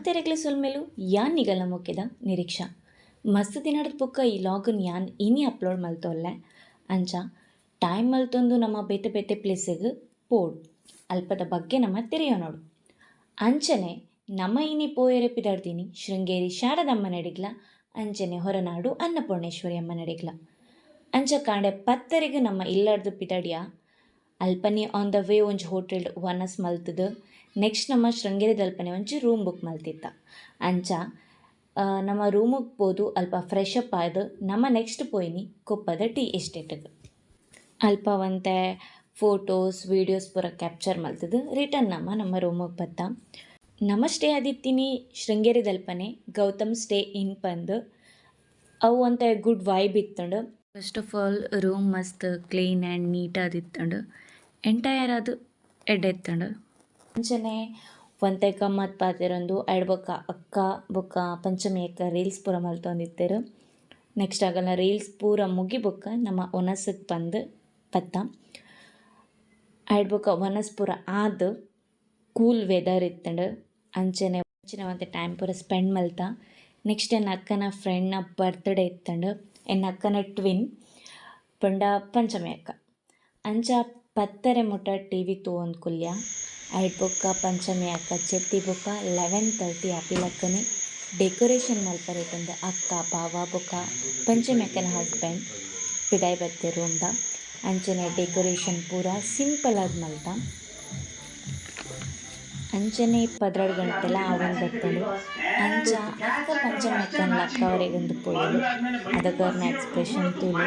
ಮಾತೆರೆಗ್ಲ ಸೊಲ್ಮೆಲು ಯಾನ್ ನಿಗಲ ಮುಖ್ಯದ ನಿರೀಕ್ಷಾ. ಮಸ್ತ್ ದಿನದ ಪುಕ್ಕ ಈ ಲಾಗನ್ ಯಾನ್ ಇನಿ ಅಪ್ಲೋಡ್ ಮಲ್ತೊಲ್ಲೆ. ಅಂಚ ಟೈಮ್ ಮಲ್ತೊಂದು ನಮ್ಮ ಬೇತೆ ಬೇತೆ ಪ್ಲೇಸಿಗೆ ಪೋಡು. ಅಲ್ಪದ ಬಗ್ಗೆ ನಮ್ಮ ತೆರೆಯೋನೋಡು ಅಂಚನೆ, ನಮ್ಮ ಇನಿ ಪೋಯರೆ ಪಿದಾಡ್ತೀನಿ. ಶೃಂಗೇರಿ ಶಾರದಮ್ಮ ನಡಿಗ್ಲ, ಅಂಚನೆ ಹೊರನಾಡು ಅನ್ನಪೂರ್ಣೇಶ್ವರಿ ಅಮ್ಮ ನಡಿಗ್ಲ. ಅಂಚ ಕಾಂಡೆ ಪತ್ತರಿಗೆ ನಮ್ಮ ಇಲ್ಲಾರ್ದು ಪಿದಾಡಿಯ? ಅಲ್ಪನೆ ಆನ್ ದ ವೇ ಒಂಜಿ ಹೋಟೆಲ್ ವನಸ್ ಮಲ್ತದ. ನೆಕ್ಸ್ಟ್ ನಮ್ಮ ಶೃಂಗೇರಿ ಅಲ್ಪನೆ ಒಂಜಿ ರೂಮ್ ಬುಕ್ ಮಲ್ತಿತ್ತ. ಅಂಚ ನಮ್ಮ ರೂಮಿಗೆ ಪೋದು ಅಲ್ಪ ಫ್ರೆಶ್ ಅಪ್ ಆದು ನಮ್ಮ ನೆಕ್ಸ್ಟ್ ಪೋಯಿನಿ ಕೊಪ್ಪದ ಟೀ ಎಸ್ಟೇಟ್ಗೆ ಅಲ್ಪ ಒಂತೆ ಫೋಟೋಸ್ ವೀಡಿಯೋಸ್ ಪೂರ ಕ್ಯಾಪ್ಚರ್ ಮಲ್ತದು. ರಿಟರ್ನ್ ನಮ್ಮ ನಮ್ಮ ರೂಮಿಗೆ ಬತ್ತ. ನಮ್ಮ ಸ್ಟೇ ಆದಿತ್ತೀನಿ ಶೃಂಗೇರಿ ದಲ್ಪನೆ, ಗೌತಮ್ ಸ್ಟೇ ಇನ್ ಪಂದ್. ಅವು ಒಂತೆ ಗುಡ್ ವೈಬ್ ಇತ್ತಂಡು. ಫಸ್ಟ್ ಆಫ್ ಆಲ್ ರೂಮ್ ಮಸ್ತ್ ಕ್ಲೀನ್ ಆ್ಯಂಡ್ ನೀಟ್ ಆದಿತ್ತಂಡು. ಎಂಟೈರ್ ಅದು ಎಡ್ಡೆತ್ತಂಡು ಅಂಚನೆ ಒಂತೆ ಮತ್ತು ಪಾತೆರೊಂದು ಎರಡು ಬೊಕ್ಕ ಅಕ್ಕ, ಬೊಕ್ಕ ಪಂಚಮಿ ಅಕ್ಕ ರೀಲ್ಸ್ ಪೂರ ಮಲ್ತೊಂದಿತ್ತೇರು ನೆಕ್ಸ್ಟ್ ಆಗಲ್ಲ ರೀಲ್ಸ್ ಪೂರ ಮುಗಿ ಬೊಕ್ಕ ನಮ್ಮ ಒನಸಕ್ಕೆ ಬಂದು ಪತ್ತ. ಎರಡು ಬೊಕ್ಕ ಒನಸ್ ಪೂರ ಆದ ಕೂಲ್ ವೆದರ್ ಇತ್ತಂಡು. ಅಂಚನೆ ಅಂಚಿನ ಒಂದು ಟೈಮ್ ಪೂರ ಸ್ಪೆಂಡ್ ಮಲ್ತ. ನೆಕ್ಸ್ಟ್ ಎನ್ನ ಅಕ್ಕನ ಫ್ರೆಂಡ್ನ ಬರ್ತ್ಡೇ ಇತ್ತಂಡು. ಎನ್ನ ಅಕ್ಕನ ಟ್ವಿನ್ ಪಂಡ ಪಂಚಮಿ ಅಕ್ಕ. ಅಂಚ ಪತ್ತರೆ ಮುಟ್ಟ ಟಿ ವಿ ತೂವೊಂದು ಕುಲ್ಯ. ಐಟ್ ಬೊಕ್ಕ ಪಂಚಮಿ ಅಕ್ಕ ಚೆಟ್ಟಿ ಬೊಕ್ಕ, ಲೆವೆನ್ ತರ್ಟಿ ಆಪಿಲಕ್ಕನೆ ಡೆಕೋರೇಷನ್ ಮಲ್ಪರೇತಂದು ಅಕ್ಕ ಬಾವ ಬೊಕ್ಕ, ಪಂಚಮಿ ಅಕ್ಕನ ಹಸ್ಬೆಂಡ್, ಪಿಡಾಯ್ ಬತ್ತೆ ರೂಮ್ದ. ಅಂಚನೆ ಡೆಕೋರೇಷನ್ ಪೂರ ಸಿಂಪಲ್ ಆದ ಮಲ್ತ. ಅಂಚನೆ ಪದ್ರಾಡು ಗಂಟೆಲ್ಲ ಅವನ್ ಬತ್ತಲು ಅಂಚ ಅಕ್ಕ ಪಂಚಮಿ ಅಕ್ಕನ ಲಕ್ಕ ಅವರಿಗೊಂದು ಪೋಯಲು. ಅದಕ್ಕವ್ರನ್ನ ಎಕ್ಸ್ಪ್ರೆಷನ್ ತೂಲು.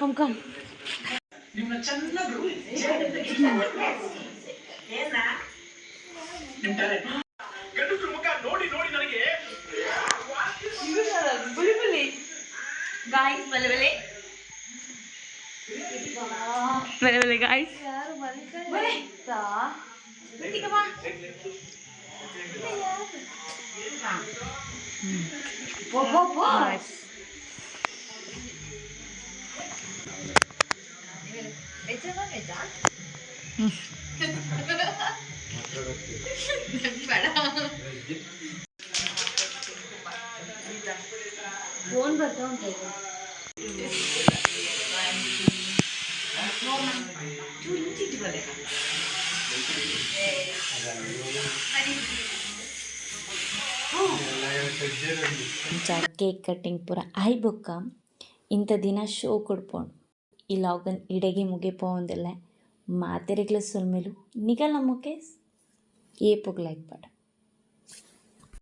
Come come Whoa, whoa, whoa. Nice. Phone करता ಅಂಚ ಕೇಕ್ ಕಟ್ಟಿಂಗ್ ಪೂರ ಆಯ್ ಬುಕ್ಕ ಇಂಥ ದಿನ ಶೋ ಕೊಡ್ಪೋಣ. ಈ ಲಾಗನ್ ಇಡೆಗೆ ಮುಗಿಪೋಂದಿಲ್ಲ ಮಾತೆರೆಗ್ಲ ಸುಲ್ಮೇಲು ನಿಗಲ್ಲ ಮುಖೆ ಏಪೋಗ್ ಲೈಕ್ ಪಡ